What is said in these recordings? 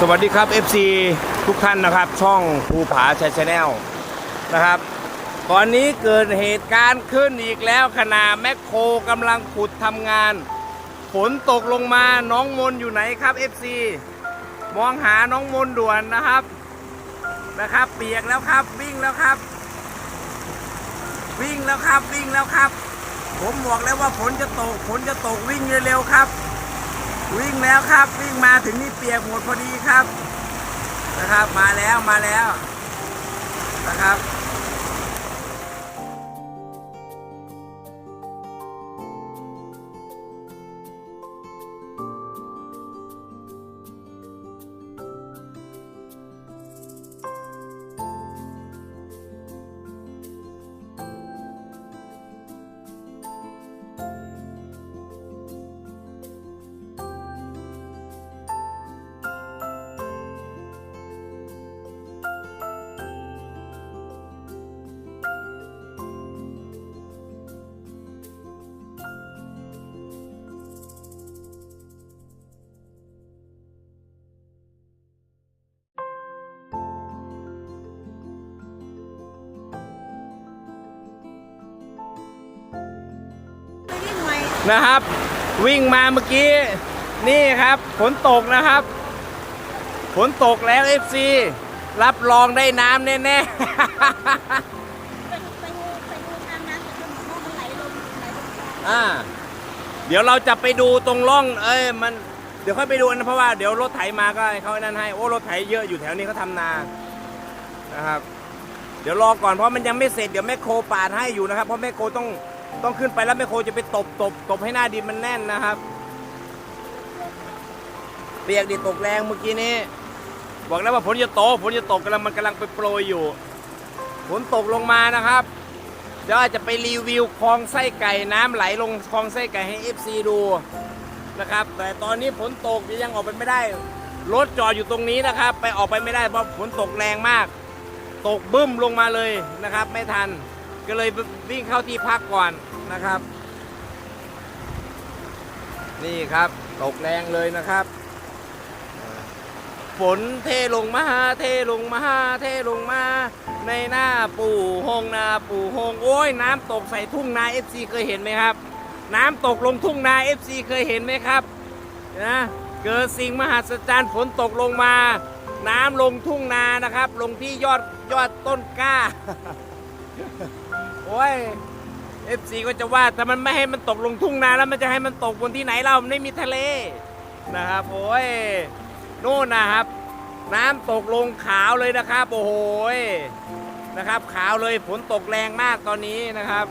สวัสดีครับ FC ทุกท่านนะครับ ช่องภูผาชัยชาแนลนะครับ ตอนนี้เกิดเหตุการณ์ขึ้นอีกแล้วขณะแมคโครกำลังขุดทำงาน ฝนตกลงมาน้องมนอยู่ไหนครับ FC มองหาน้องมนด่วนนะครับนะครับ เปียกแล้วครับวิ่งแล้วครับ วิ่งแล้วครับวิ่งแล้วครับ ผมบอกแล้วว่าฝนจะตกฝนจะตกวิ่งเร็วๆครับ วิ่งแล้วครับ วิ่งมาถึงนี่เปียกหมดพอดีครับ นะครับ มาแล้วมาแล้วนะครับ นะครับ วิ่งมาเมื่อกี้ นี่ครับฝนตกนะครับฝนตกแล้ว FC รับรองได้น้ำแน่ไปไปดูไปดูทางน้ำแต่ถ้ามันไหลลงไหลลงคลองๆอ่า เดี๋ยวเราจะไปดูตรงร่อง เอ้ยมันเดี๋ยวค่อยไปดูนะเพราะว่าเดี๋ยวรถไถมาก็เขาไอ้นั่นให้โอ้รถไถเยอะอยู่แถวนี้เขาทำนานะครับ เดี๋ยวรอก่อนเพราะมันยังไม่เสร็จเดี๋ยวแม่โคปาดให้อยู่นะครับเพราะแม่โคต้อง ต้องขึ้นไปแล้วแม่โครจะไปตบตบตบให้หน้าดินมันแน่นนะครับ เปียกดิตกแรงเมื่อกี้นี้บอกแล้วว่าฝนจะตกฝนจะตกกำลังมันกำลังไปโปรยอยู่ฝนตกลงมานะครับเดี๋ยวอาจจะไปรีวิวคลองไส้ไก่น้ำไหลลงคลองไส้ไก่ให้ FC ดูนะครับ แต่ตอนนี้ฝนตกยังออกไปไม่ได้รถจอดอยู่ตรงนี้นะครับ ไปออกไปไม่ได้เพราะฝนตกแรงมาก ตกบึ้มลงมาเลยนะครับ ไม่ทัน ก็เลยวิ่งเข้าที่พักก่อนนะครับ นี่ครับตกแรงเลยนะครับ ฝนเทลงมาเทลงมาเทลงมา ในหน้าปู่หงนาปู่หงโอ้ยน้ำตกใส่ทุ่งนา FC เคยเห็นไหมครับ น้ำตกลงทุ่งนา FC เคยเห็นไหมครับนะเกิดสิ่งมหัศจรรย์ฝนตกลงมา น้ำลงทุ่งนานะครับ ลงที่ยอดยอดต้นกล้า โอ้ย FC ก็จะว่าแต่มันไม่ให้มันตกลงทุ่งนาแล้วมันจะให้มันตกบนที่ไหนเรา มันไม่มีทะเลนะครับโอ้ยนู่นนะครับ น้ำตกลงขาวเลยนะครับโอ้โหยนะครับ ขาวเลยฝนตกแรงมากตอนนี้นะครับ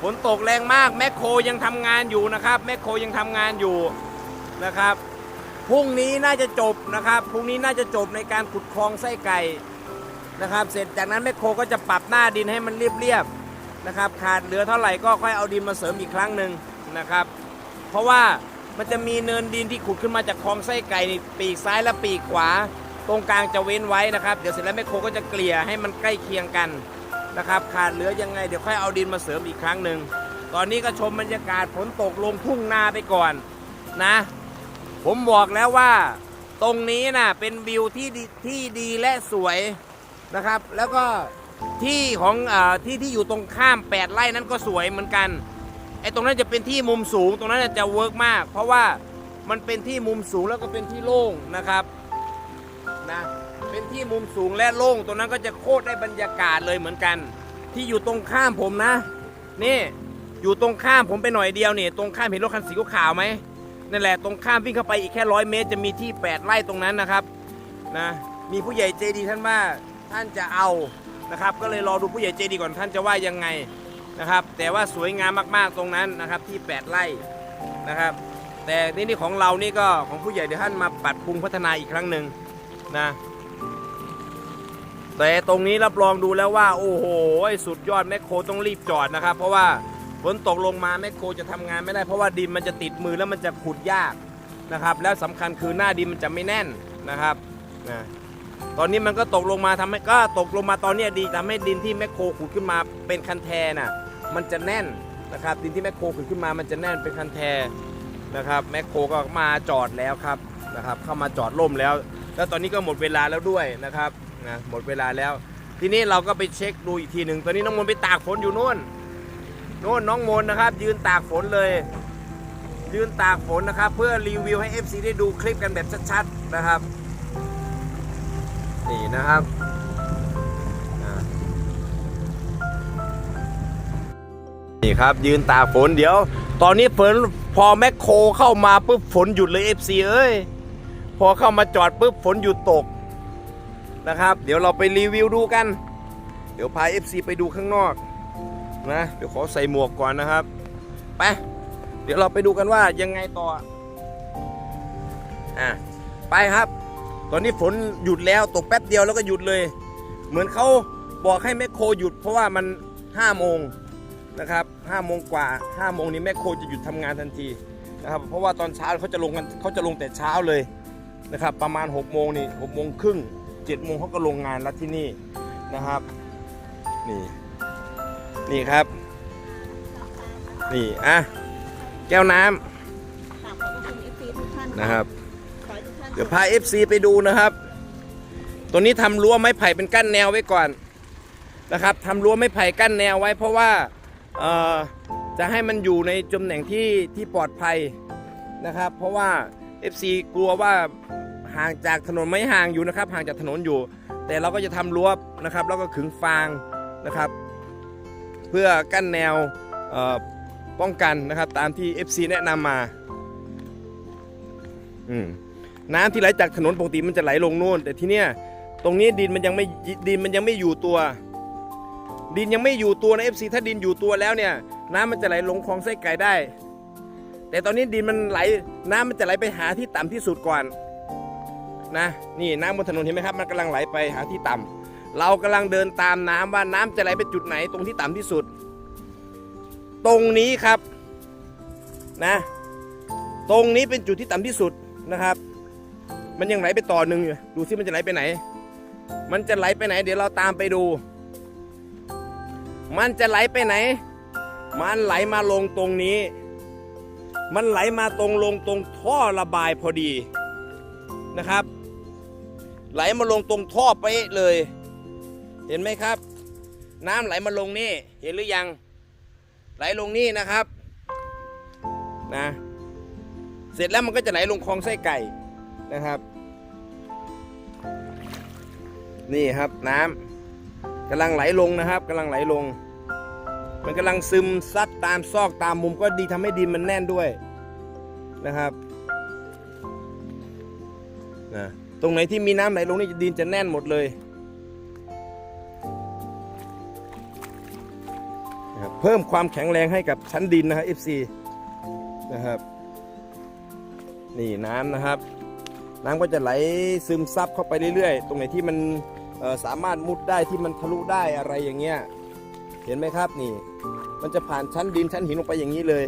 ฝนตกแรงมากแมคโครยังทำงานอยู่นะครับแมคโครยังทำงานอยู่นะครับพรุ่งนี้น่าจะจบนะครับพรุ่งนี้น่าจะจบในการขุดคลองไส้ไก่ นะครับ เสร็จจากนั้นแมคโครก็จะปรับหน้าดินให้มันเรียบๆนะครับ ขาดเหลือเท่าไหร่ก็ค่อยเอาดินมาเสริมอีกครั้งหนึ่งนะครับ เพราะว่ามันจะมีเนินดินที่ขุดขึ้นมาจากคลองไส้ไก่ปีกซ้ายและปีกขวา ตรงกลางจะเว้นไว้นะครับ เดี๋ยวเสร็จแล้วแม่โคก็จะเกลี่ยให้มันใกล้เคียงกันนะครับ ขาดเหลือยังไงเดี๋ยวค่อยเอาดินมาเสริมอีกครั้งหนึ่งตอนนี้ก็ชมบรรยากาศฝนตกลงทุ่งนาไปก่อนนะ ผมบอกแล้วว่า ตรงนี้นะเป็นวิวที่ที่ดีและสวย นะครับ แล้วก็ที่ของอที่ที่อยู่ตรงข้าม 8 ไร่นั้นก็สวยเหมือนกันไอ้ตรงนั้นจะเป็นที่มุมสูงตรงนั้นจะเวิร์กมาก เพราะว่ามันเป็นที่มุมสูงแล้วก็เป็นที่โล่งนะครับนะเป็นที่มุมสูงและโล่งตรงนั้นก็จะโคตรได้บรรยากาศเลยเหมือนกัน ที่อยู่ตรงข้ามผมนะ นี่อยู่ตรงข้ามผมไปหน่อยเดียวนี่ตรงข้ามเห็นรถคันสีขาวไหมนั่นแหละตรงข้ามวิ่งเข้าไปอีกแค่ร้อยเมตร จะมีที่ 8 ไร่ตรงนั้นนะครับนะมีผู้ใหญ่ใจดีท่านว่า ท่านจะเอานะครับ ก็เลยรอดูผู้ใหญ่ใจดีก่อนท่านจะว่ายังไงนะครับ แต่ว่าสวยงามมากๆตรงนั้นนะครับที่ 8 ไร่นะครับ แต่นี่นี่ของเรานี่ก็ของผู้ใหญ่เดี๋ยวท่านมาปรับปรุงพัฒนาอีกครั้งหนึ่งนะแต่ตรงนี้รับรองดูแล้วว่า โอ้โหสุดยอดแมคโครต้องรีบจอดนะครับ เพราะว่าฝนตกลงมาแมคโครจะทำงานไม่ได้เพราะว่าดินมันจะติดมือแล้วมันจะขุดยากนะครับ แล้วสำคัญคือหน้าดินมันจะไม่แน่นนะครับนะ ตอนนี้มันก็ตกลงมาทำให้ก็ตกลงมาตอนนี้ดีทำให้ดินที่แมคโครขุดขึ้นมาเป็นคันแทน่ะมันจะแน่นนะครับดินที่แมคโครขุดขึ้นมามันจะแน่นเป็นคันแทนะครับแมคโครก็มาจอดแล้วครับนะครับเข้ามาจอดร่มแล้ว แล้วตอนนี้ก็หมดเวลาแล้วด้วยนะครับนะหมดเวลาแล้ว ทีนี้เราก็ไปเช็คดูอีกทีหนึ่งตอนนี้น้องมนไปตากฝนอยู่นู่นนู่นน้องมนนะครับ ยืนตากฝนเลย ยืนตากฝนนะครับ เพื่อรีวิวให้ FC ได้ดูคลิปกันแบบชัดๆนะครับ นี่นะครับนี่ครับยืนตากฝนเดี๋ยว ตอนนี้ฝนพอแมคโครเข้ามาปุ๊บฝนหยุดเลย FC เอ้ยพอเข้ามาจอดปุ๊บฝนหยุดตกนะครับ เดี๋ยวเราไปรีวิวดูกัน เดี๋ยวพา FC ไปดูข้างนอกนะเดี๋ยวขอใส่หมวกก่อนนะครับไปเดี๋ยวเราไปดูกันว่ายังไงต่ออะไปครับ ตอนนี้ฝนหยุดแล้วตกแป๊บเดียวแล้วก็หยุดเลย เหมือนเขาบอกให้แมคโครหยุดเพราะว่ามัน5โมงนะครับ5โมงกว่า5โมงนี้แมคโครจะหยุดทำงานทันทีนะครับเพราะว่าตอนเช้าเขาจะลงกันเขาจะลงแต่เช้าเลยนะครับประมาณ6โมงนี่6โมงครึ่ง7โมงเขาก็ลงงานแล้วที่นี่นะครับนี่นี่ครับนี่อะแก้วน้ำนะครับ เดี๋ยวพา FC ไปดูนะครับ ตัวนี้ทำรั้วไม้ไผ่เป็นกั้นแนวไว้ก่อนนะครับทำรั้วไม้ไผ่กั้นแนวไว้ เพราะว่าจะให้มันอยู่ในตำแหน่งที่ที่ปลอดภัยนะครับ เพราะว่า FC กลัวว่าห่างจากถนนไม่ห่างอยู่นะครับ ห่างจากถนนอยู่ แต่เราก็จะทำรั้วนะครับ แล้วก็ขึงฟางนะครับ เพื่อกั้นแนวป้องกันนะครับ ตามที่ FC แนะนำมา อืม น้ำที่ไหลจากถนนปกติมันจะไหลลงนู่น แต่ที่เนี้ยตรงนี้ดินมันยังไม่ดินมันยังไม่อยู่ตัว ดินยังไม่อยู่ตัวนะ FC ถ้าดินอยู่ตัวแล้วเนี่ย น้ำมันจะไหลลงคลองไส้ไก่ได้ แต่ตอนนี้ดินมันไหลน้ำมันจะไหลไปหาที่ต่ำที่สุดก่อนนะนี่น้ำบนถนนเห็นไหมครับมันกำลังไหลไปหาที่ต่ำเรากำลังเดินตามน้ำว่าน้ำจะไหลไปจุดไหนตรงที่ต่ำที่สุด ตรงนี้ครับนะ ตรงนี้เป็นจุดที่ต่ำที่สุดนะครับ มันยังไหลไปต่อหนึ่งอยู่ดูซิมันจะไหลไปไหน มันจะไหลไปไหน เดี๋ยวเราตามไปดู มันจะไหลไปไหน มันไหลมาลงตรงนี้ มันไหลมาตรงลงตรงท่อระบายพอดีนะครับ ไหลมาลงตรงท่อไปเลย เห็นไหมครับ น้ำไหลมาลงนี่ เห็นหรือยัง ไหลลงนี่นะครับนะเสร็จแล้วมันก็จะไหลลงคลองไส้ไก่ นะครับ นี่ครับน้ำกำลังไหลลงนะครับกำลังไหลลง มันกำลังซึมซัดตามซอกตามมุมก็ดีทำให้ดินมันแน่นด้วยนะครับนะตรงไหนที่มีน้ำไหลลงนี่ดินจะแน่นหมดเลยนะครับเพิ่มความแข็งแรงให้กับชั้นดินนะครับ FC นะครับ นี่น้ำนะครับ น้ำก็จะไหลซึมซับเข้าไปเรื่อยๆ ตรงไหนที่มันสามารถมุดได้ที่มันทะลุได้อะไรอย่างเงี้ย เห็นไหมครับนี่ มันจะผ่านชั้นดินชั้นหินลงไปอย่างนี้เลย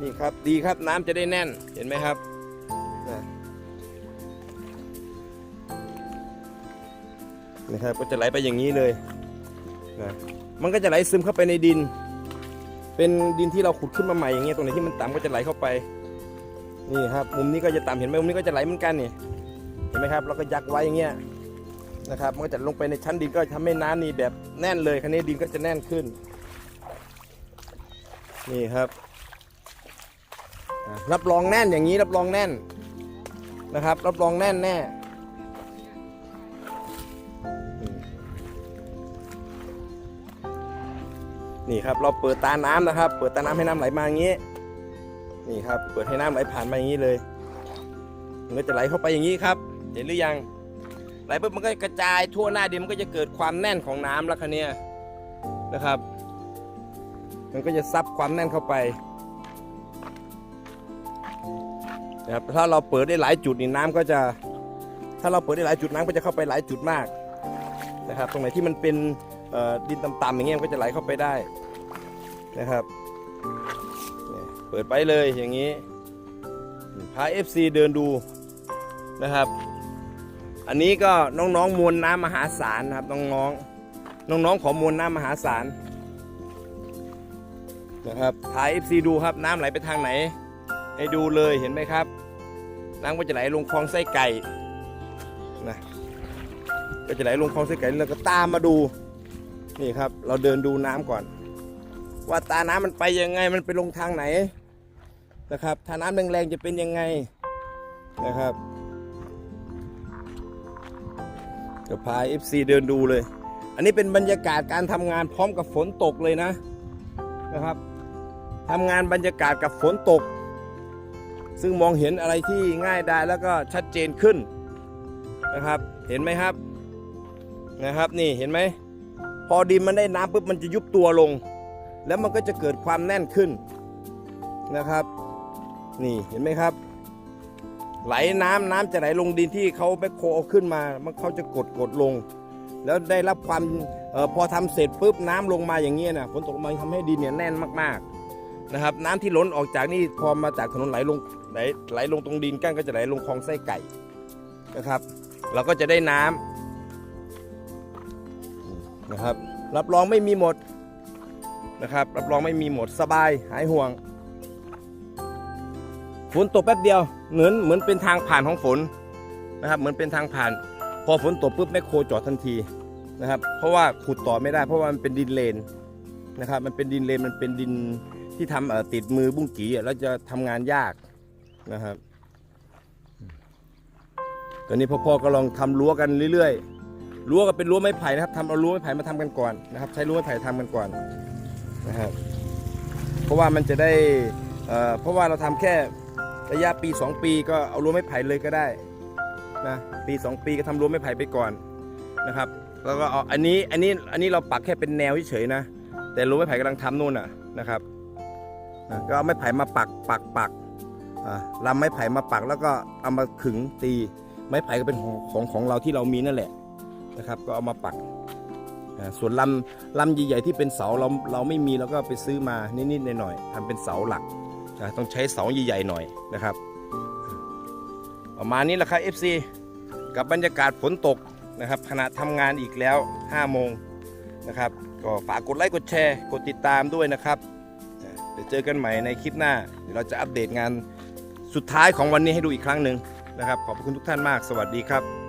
นี่ครับดีครับน้ำจะได้แน่น เห็นไหมครับนะครับก็จะไหลไปอย่างนี้เลยนะมันก็จะไหลซึมเข้าไปในดิน เป็นดินที่เราขุดขึ้นมาใหม่อย่างเงี้ยตรงไหนที่มันต่ำก็จะไหลเข้าไป นี่ครับมุมนี้ก็จะต่ำเห็นไหมมุมนี้ก็จะไหลเหมือนกันนี่เห็นไหมครับเราก็ยักไว้อย่างเงี้ยนะครับมันก็จะลงไปในชั้นดินก็ทำให้น้ำนี่แบบแน่นเลยคันนี้ดินก็จะแน่นขึ้น นี่ครับ รับรองแน่นอย่างนี้รับรองแน่นนะครับ รับรองแน่นแน่นี่ครับเราเปิดตาน้ำนะครับ เปิดตาน้ำให้น้ำไหลมาอย่างนี้ นี่ครับเปิดให้น้ำไหลผ่านมาอย่างนี้เลย มันก็จะไหลเข้าไปอย่างนี้ครับ เห็นหรือยัง ไหลปุ๊บมันก็กระจายทั่วหน้าดินมันก็จะเกิดความแน่นของน้ำแล้วคันนี้ยนะครับ มันก็จะซับความแน่นเข้าไปนะครับถ้าเราเปิดได้หลายจุดนี่น้ำก็จะ ถ้าเราเปิดได้หลายจุดน้ำก็จะเข้าไปหลายจุดมากนะครับ ตรงไหนที่มันเป็นดินต่ำๆอย่างเงี้ยมันก็จะไหลเข้าไปได้นะครับ เปิดไปเลยอย่างนี้พา FC เดินดูนะครับ อันนี้ก็น้องๆมวลน้ำมหาศาลนะครับน้องๆน้องๆของมวลน้ำมหาศาลนะครับพา FC ดูครับน้ำไหลไปทางไหน ให้ดูเลยเห็นไหมครับน้ำก็จะไหลลงคลองไส้ไก่นะก็จะไหลลงคลองไส้ไก่แล้วก็ตามมาดูนี่ครับ เราเดินดูน้ำก่อน ว่าตาน้ำมันไปยังไงมันไปลงทางไหน นะครับถ้าน้ำแรงๆจะเป็นยังไงนะครับจะพา FC เดินดูเลย อันนี้เป็นบรรยากาศการทำงานพร้อมกับฝนตกเลยนะนะครับทำงานบรรยากาศกับฝนตก ซึ่งมองเห็นอะไรที่ง่ายได้แล้วก็ชัดเจนขึ้นนะครับ เห็นไหมครับนะครับนี่เห็นไหมพอดินมันได้น้ำปุ๊บมันจะยุบตัวลง แล้วมันก็จะเกิดความแน่นขึ้นนะครับ นี่เห็นไหมครับ ไหลน้ำน้ำจะไหลลงดินที่เขาไปโคเอาขึ้นมา มันเขาจะกดกดลง แล้วได้รับความออพอทำเสร็จปุ๊บน้ำลงมาอย่างเงี้ยนะฝนตกมาทำให้ดินเนี่ยแน่นมากๆนะครับ น้ำที่ล้นออกจากนี่พอมาจากถนนไหลลงไหลไหลลงตรงดินก้างก็จะไหลลงคลองไส้ไก่นะครับ เราก็จะได้น้ำนะครับ รับรองไม่มีหมดนะครับ รับรองไม่มีหมดสบายหายห่วง ฝนตกแป๊บเดียวเหมือนเหมือนเป็นทางผ่านของฝนนะครับ เหมือนเป็นทางผ่าน พอฝนตกปุ๊บแมคโครจอดทันทีนะครับ เพราะว่าขุดต่อไม่ได้ เพราะว่ามันเป็นดินเลนนะครับ มันเป็นดินเลนมันเป็นดินที่ทำเอ่อติดมือบุ้งกี่แล้วจะทำงานยากนะครับตอนนี้พ่อๆก็ลองทำรั้วกันเรื่อยๆรั้วก็เป็นรั้วไม้ไผ่นะครับทำเอารั้วไม้ไผ่มาทำกันก่อนนะครับ ใช้รั้วไม้ไผ่ทำกันก่อนนะครับ เพราะว่ามันจะได้เอ่อเพราะว่าเราทำแค่ ระยะปี 2 ปีก็เอารั้วไม้ไผ่เลยก็ได้นะปี 2 ปีก็ทำรั้วไม้ไผ่ไปก่อนนะครับ แล้วก็เอาอันนี้อันนี้อันนี้เราปักแค่เป็นแนวเฉยๆนะ แต่รั้วไม้ไผ่กำลังทำนู่นน่ะนะครับอะก็เอาไม้ไผ่มาปักปักปักลำไม้ไผ่มาปักแล้วก็เอามาขึงตี ไม้ไผ่ก็เป็นของของของเราที่เรามีนั่นแหละนะครับ ก็เอามาปักส่วนลำลำใหญ่ๆที่เป็นเสาเราเราไม่มีเราก็ไปซื้อมานิดๆหน่อยๆทำเป็นเสาหลัก อ่าต้องใช้เสาใหญ่ๆหน่อยนะครับ ประมาณนี้แหละครับ FC กับบรรยากาศฝนตกนะครับขณะทำงานอีกแล้ว5โมงนะครับก็ฝากกดไลค์กดแชร์กดติดตามด้วยนะครับเดี๋ยวเจอกันใหม่ในคลิปหน้า เดี๋ยวเราจะอัปเดตงานสุดท้ายของวันนี้ให้ดูอีกครั้งหนึ่งนะครับ ขอบคุณทุกท่านมาก สวัสดีครับ